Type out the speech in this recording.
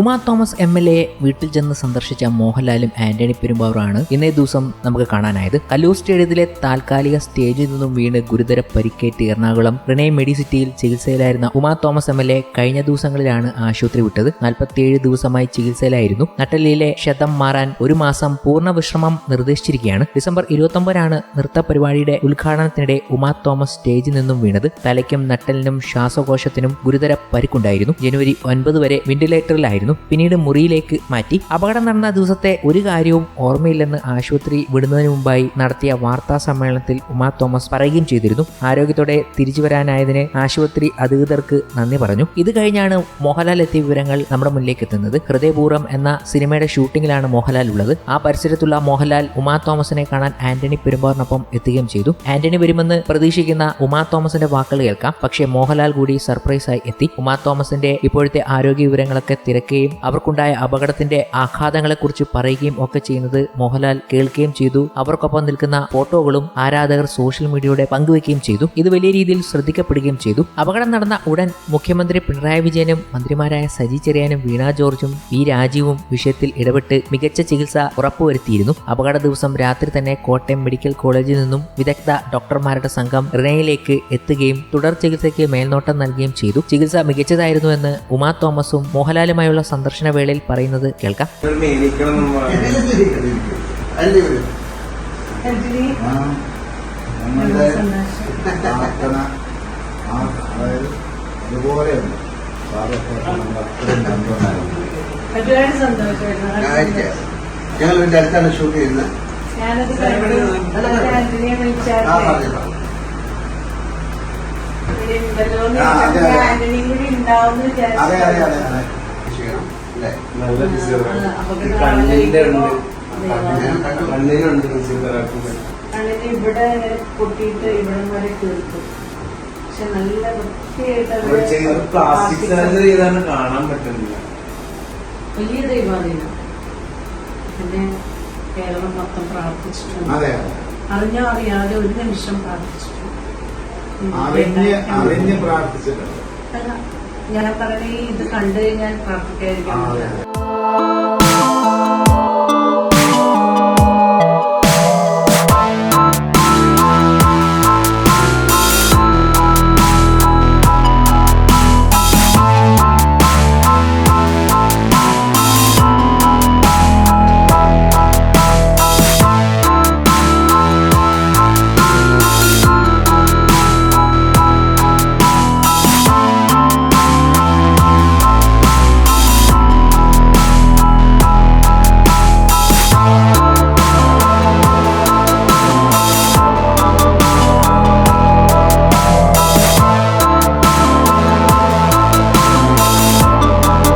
Uma Thomas M L A വീട്ടിൽ ചെന്ന് സന്ദർശിച്ച മോഹൻലാലും ആന്റണി പെരുമ്പാവൂറാണ് ഇന്നേ ദിവസം നമുക്ക് കാണാനായത്. കല്ലൂർ സ്റ്റേഡിയത്തിലെ താൽക്കാലിക സ്റ്റേജിൽ നിന്നും വീണ് ഗുരുതര പരിക്കേറ്റ് എറണാകുളം റിണേ മെഡിസിറ്റിയിൽ ചികിത്സയിലായിരുന്ന Uma Thomas M L A കഴിഞ്ഞ ദിവസങ്ങളിലാണ് ആശുപത്രി വിട്ടത്. നാൽപ്പത്തിയേഴ് ദിവസമായി ചികിത്സയിലായിരുന്നു. നട്ടലിയിലെ ക്ഷതം മാറാൻ ഒരു മാസം പൂർണ വിശ്രമം നിർദ്ദേശിച്ചിരിക്കുകയാണ്. ഡിസംബർ ഇരുപത്തൊമ്പതിനാണ് നൃത്ത പരിപാടിയുടെ ഉദ്ഘാടനത്തിനിടെ ഉമാ തോമസ് സ്റ്റേജിൽ നിന്നും വീണത്. തലയ്ക്കും നട്ടലിനും ശ്വാസകോശത്തിനും ഗുരുതര പരിക്കുണ്ടായിരുന്നു. ജനുവരി ഒൻപത് വരെ വെന്റിലേറ്ററിലായിരുന്നു. പിന്നീട് മുറിയിലേക്ക് മാറ്റി. അപകടം നടന്ന ദിവസത്തെ ഒരു കാര്യവും ഓർമ്മയില്ലെന്ന് ആശുപത്രി വിടുന്നതിന് മുമ്പായി നടത്തിയ വാർത്താ സമ്മേളനത്തിൽ ഉമാ തോമസ് പറയുകയും ചെയ്തിരുന്നു. ആരോഗ്യത്തോടെ തിരിച്ചു വരാനായതിന് ആശുപത്രി അധികൃതർക്ക് നന്ദി പറഞ്ഞു. ഇത് കഴിഞ്ഞാണ് മോഹൻലാൽ എത്തിയ വിവരങ്ങൾ നമ്മുടെ മുന്നിലേക്ക് എത്തുന്നത്. ഹൃദയപൂർവം എന്ന സിനിമയുടെ ഷൂട്ടിങ്ങിലാണ് മോഹൻലാൽ ഉള്ളത്. ആ പരിസരത്തുള്ള മോഹൻലാൽ ഉമാ തോമസിനെ കാണാൻ ആന്റണി പെരുമ്പാറിനൊപ്പം എത്തുകയും ചെയ്തു. ആന്റണി വരുമെന്ന് പ്രതീക്ഷിക്കുന്ന ഉമാ തോമസിന്റെ വാക്കുകൾ കേൾക്കാം. പക്ഷേ മോഹൻലാൽ കൂടി സർപ്രൈസായി എത്തി. ഉമാ തോമസിന്റെ ഇപ്പോഴത്തെ ആരോഗ്യ വിവരങ്ങളൊക്കെ തിരക്കുകയും അവർക്കുണ്ടായ അപകടത്തിന്റെ ആഘാതങ്ങളെക്കുറിച്ച് പറയുകയും ഒക്കെ ചെയ്യുന്നത് മോഹൻലാൽ കേൾക്കുകയും ചെയ്തു. അവർക്കൊപ്പം നിൽക്കുന്ന ഫോട്ടോകളും ആരാധകർ സോഷ്യൽ മീഡിയയുടെ പങ്കുവയ്ക്കുകയും ചെയ്തു. ഇത് വലിയ രീതിയിൽ ശ്രദ്ധിക്കപ്പെടുകയും ചെയ്തു. അപകടം നടന്ന ഉടൻ മുഖ്യമന്ത്രി പിണറായി വിജയനും മന്ത്രിമാരായ സജി ചെറിയാനും വീണ ജോർജും വി രാജീവും വിഷയത്തിൽ ഇടപെട്ട് മികച്ച ചികിത്സ ഉറപ്പുവരുത്തിയിരുന്നു. അപകട ദിവസം രാത്രി തന്നെ കോട്ടയം മെഡിക്കൽ കോളേജിൽ നിന്നും വിദഗ്ധ ഡോക്ടർമാരുടെ സംഘം റിണയിലേക്ക് എത്തുകയും തുടർ ചികിത്സയ്ക്ക് മേൽനോട്ടം നൽകുകയും ചെയ്തു. ചികിത്സ മികച്ചതായിരുന്നു എന്ന് ഉമാ തോമസും മോഹൻലാലുമായുള്ള സന്ദർശന വേളയിൽ പറയുന്നത് കേൾക്കാം. ഞായറാഴ്ച ഞങ്ങൾ ഇതിന്റെ അടുത്താണ് ഷൂട്ട് ചെയ്യുന്നത് ഞാനത് അതെ അതെ വിചാരിച്ചു അതെ ചെയ്യണം അല്ലേ നല്ല ഫിസിയോതെറാപ്പി. കണ്ണിന്റെ ഉണ്ട്. കണ്ണിനുണ്ട് ഫിസിയോതെറാപ്പി. കണ്ണിന് ഇവിടെ പൊട്ടിയിട്ട് ഇവിടെ വരെ തീർത്തു. പക്ഷെ നല്ല വൃത്തിയായിട്ട് പ്ലാസ്റ്റിക് സർജറി ചെയ്താണ് കാണാൻ പറ്റുന്നില്ല. വലിയ ദൈവാധീനം. പിന്നെ കേരളം മൊത്തം പ്രാർത്ഥിച്ചിട്ടുണ്ട്. അറിഞ്ഞോ അറിയാതെ ഒരു നിമിഷം പ്രാർത്ഥിച്ചിട്ടുണ്ട്. അറിഞ്ഞ് അറിഞ്ഞ് പ്രാർത്ഥിച്ചിട്ടുണ്ട്. ഞാൻ പറഞ്ഞ ഇത് കണ്ടു കഴിഞ്ഞാൽ പ്രാർത്ഥിക്കായിരിക്കും